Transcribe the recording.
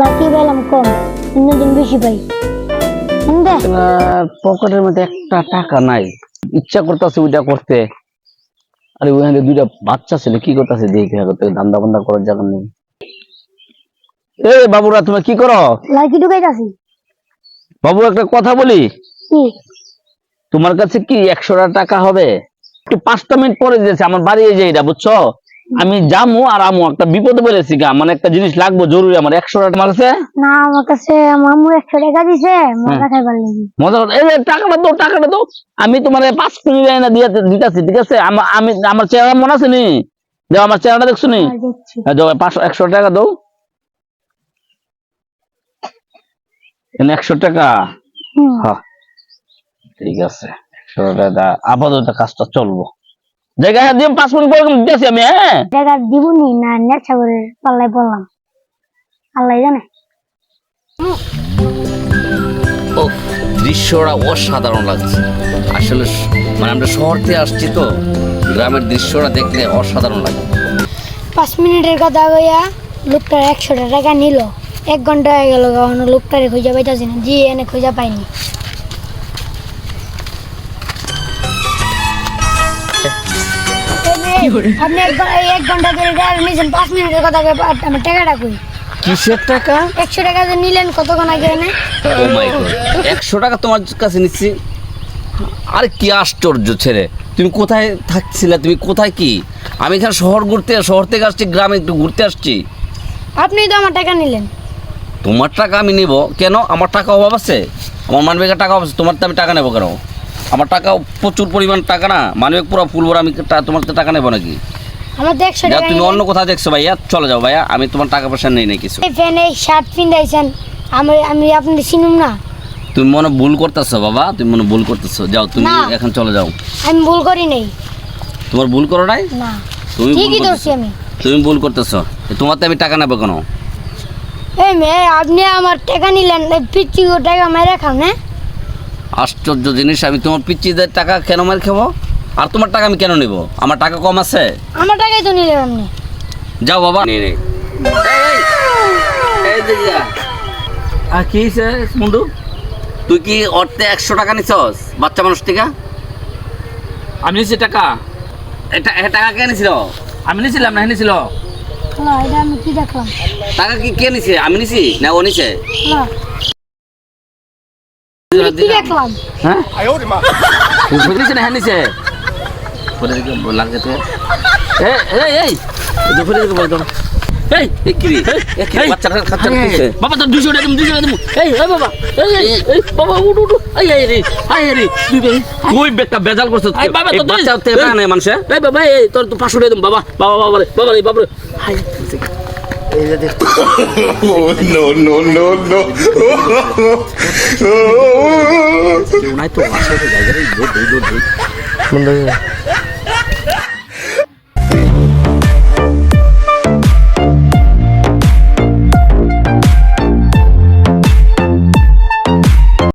Lucky পেলাম কম অন্যদিন বেশি পাই। পকেটের মধ্যে একটা টাকা নাই। ইচ্ছা করতেছে ওইটা করতে। আরে ওখানে দুইটা বাচ্চা ছিল কি করতেছে দেখে করতে দান্দা বান্দা করার জায়গা নেই। এ বাবুরা তুমি কি করো? লাকি ঢুকাইতাছি। বাবু একটা কথা বলি। তোমার কাছে কি একশোটা টাকা হবে? একটু পাঁচটা মিনিট পরে দিয়েছে আমার বাড়ি এই যে এটা বুঝছ? আমি যামু আর আমু একটা বিপদে বলেছি গা। মানে একটা জিনিস লাগবে জরুরি আমার। একশো টাকা আমার কাছে? না আমার কাছে মামু একশো টাকা দিছে। মজা খাইবার লাগি। মজা এই যে টাকাটা দাও টাকাটা দাও। আমি তোমার পাঁচ মিনিট এনে দিয়ে দিতেছি ঠিক আছে? আমি আমার চেহারা মনে আছে নি? দাও আমার চেহারাটা দেখছ নি? হ্যাঁ, দাও পাঁচশো একশো টাকা দাও। একশো টাকা। হ্যাঁ। ঠিক আছে। একশো টাকা। আপাতত কাজটা চলবো। জায়গা দিয়ে পাঁচ মিনিট পরে আমি হ্যাঁ? দিবনি না পাল্লাই পড়লাম। আল্লাহ জানে। ও দৃশ্যটা অসাধারণ লাগছে। আসলে মানে আমরা শহর থেকে আসছি তো গ্রামের দৃশ্যটা দেখলে অসাধারণ লাগে। পাঁচ মিনিটের কথা কইয়া লোকটার একশো টাকা নিল। এক ঘণ্টা হয়ে গেল কখনো লোকটারে খুঁজে পাইতাছি না জি এনে খুঁজে পাইনি। আপনি এক ঘণ্টা ধরে ড্রাইভার নিয়েছেন পাঁচ মিনিটের কথা টাকাটা কই? কিসের টাকা? একশো টাকা যে নিলেন কতক্ষণ আগে এনে? ও মাই গড একশো টাকা তোমার কাছে নিচ্ছি। আরে কি আশ্চর্য ছেলে। তুমি কোথায় থাকছিলে? তুমি কোথায় কি? আমি এখানে শহর ঘুরতে শহর থেকে আসছি গ্রামে একটু ঘুরতে আসছি। আপনি তো আমার টাকা নিলেন। তোমার টাকা আমি নিব। কেন? আমার টাকা অভাব আছে? আমার মানবিকের টাকা অভাব আছে। তোমার তো আমি টাকা নেব কেন? আমার টাকা প্রচুর পরিমাণ টাকা না? মানবিক পুরো ফুল ভরা আমি টা- তোমার তো টাকা নেব নাকি? আমার একশো যা তুমি অন্য কোথাও দেখছ ভাইয়া চলে যাও ভাইয়া আমি তোমার টাকা পয়সা নেই নাই কিছু। এই ফ্যান শার্ট পিন্ধাইছেন আমি আমি আপনি চিনুম না। তুমি মনে ভুল করতেছো বাবা তুমি মনে ভুল করতেছো। যাও তুমি এখন চলে যাও। আমি ভুল করি নাই। তোমার ভুল করো নাই? না। তুমি ঠিকই। ধরছি আমি। তুমি ভুল করতেছো। তোমার তো আমি টাকা নেব কেন? এই মেয়ে আপনি আমার টাকা নিলেন পিচ্ছি টাকা মেরে খাও না আশ্চর্য জিনিস আমি তোমার পিচ্ছিদের টাকা কেন মার খাব? আর তোমার টাকা আমি কেন নিব? আমার টাকা কম আছে? আমার টাকাই তো নিলেন আপনি যাও বাবা। নে। নে। আর কি বন্ধু? তুই কি অর্থে একশো টাকা নিছস বাচ্চা মানুষ থেকে? আমি নিছি টাকা। এটা টাকা কে নিছিল? আমি নিছিলাম না নিছিল? হ্যালো এটা আমি কি দেখলাম? টাকা কি কে নিছে? আমি নিছি না ও নিছে? দেখলাম হ্যাঁ? না হ্যাঁ নিছে পরে দিকে লাগছে তো এই এই এই। দুপুরে দিকে বল দাও এই এ কি খাচ্ছে বাবা তোর দুশো টাকা দুশো টাকা দেবো। এই এই বাবা। এই এই এই। বাবা উঠ উঠ উঠ। এই এই রে এই রে তুই বে তুই বেটা বেজাল করছিস এই বাবা, তো তুই- বাচ্চা হতে টাকা মানুষে। এই বাবা এই তোর তো পাঁচশো টাকা বাবা। বাবা বাবা রে বাবা রে বাবা। রে হাই no, no, no, no. কেউ নাই তো আসে তো জায়গায় দৌড়